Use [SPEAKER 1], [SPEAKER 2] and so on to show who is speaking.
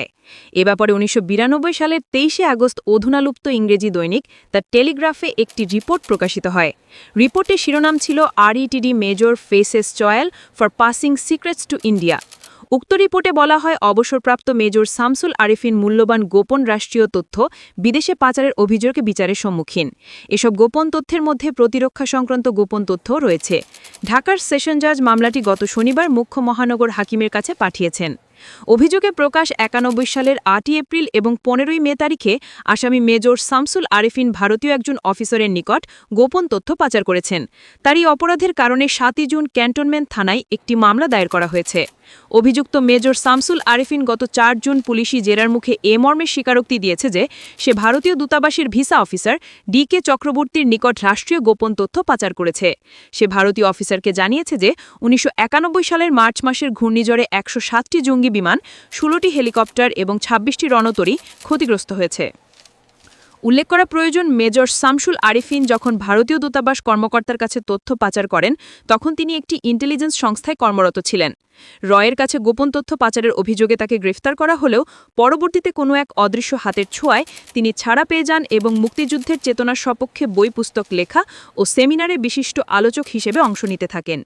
[SPEAKER 1] হয়। এ ব্যাপারে উনিশশো বিরানব্বই সালের তেইশে আগস্ট অধুনালুপ্ত ইংরেজি দৈনিক দ্য টেলিগ্রাফে একটি রিপোর্ট প্রকাশিত হয়। রিপোর্টের শিরোনাম ছিল RETD major faces soil for passing secrets to India. উক্ত রিপোর্টে বলা হয়, অবসরপ্রাপ্ত মেজর শামসুল আরিফিন মূল্যবান গোপন রাষ্ট্রীয় তথ্য বিদেশে পাচারের অভিযোগে বিচারের সম্মুখীন। এসব গোপন তথ্যের মধ্যে প্রতিরক্ষা সংক্রান্ত গোপন তথ্যও রয়েছে। ঢাকার সেশন জাজ মামলাটি গত শনিবার মুখ্য মহানগর হাকিমের কাছে পাঠিয়েছেন। অভিযোগে প্রকাশ একানব্বই সালের আটই এপ্রিল এবং পনেরোই মে তারিখে আসামি মেজর শামসুল আরিফিন ভারতীয় একজন অফিসারের নিকট গোপন তথ্য পাচার করেছেন। তারই অপরাধের কারণে সাতই জুন ক্যান্টনমেন্ট থানায় একটি মামলা দায়ের করা হয়েছে। অভিযুক্ত মেজর শামসুল আরিফিন গত চার জুন পুলিশি জেরার মুখে এ মর্মে স্বীকারোক্তি দিয়েছে যে, সে ভারতীয় দূতাবাসের ভিসা অফিসার ডি কে চক্রবর্তীর নিকট রাষ্ট্রীয় গোপন তথ্য পাচার করেছে। সে ভারতীয় অফিসারকে জানিয়েছে যে, উনিশশো একানব্বই সালের মার্চ মাসের ঘূর্ণিঝড়ে একশো সাতটি জঙ্গি বিমান, ষোলোটি হেলিকপ্টার এবং ছাব্বিশটি রণতরী ক্ষতিগ্রস্ত হয়েছে। উল্লেখ করা প্রয়োজন, মেজর শামসুল আরিফিন যখন ভারতীয় দূতাবাস কর্মকর্তার কাছে তথ্য পাচার করেন, তখন তিনি একটি ইন্টেলিজেন্স সংস্থায় কর্মরত ছিলেন। রয়ের কাছে গোপন তথ্য পাচারের অভিযোগে তাকে গ্রেফতার করা হলেও, পরবর্তীতে কোনো এক অদৃশ্য হাতের ছোঁয়ায় তিনি ছাড়া পেয়ে যান এবং মুক্তিযুদ্ধের চেতনার সপক্ষে বই পুস্তক লেখা ও সেমিনারে বিশিষ্ট আলোচক হিসেবে অংশ নিতে থাকেন।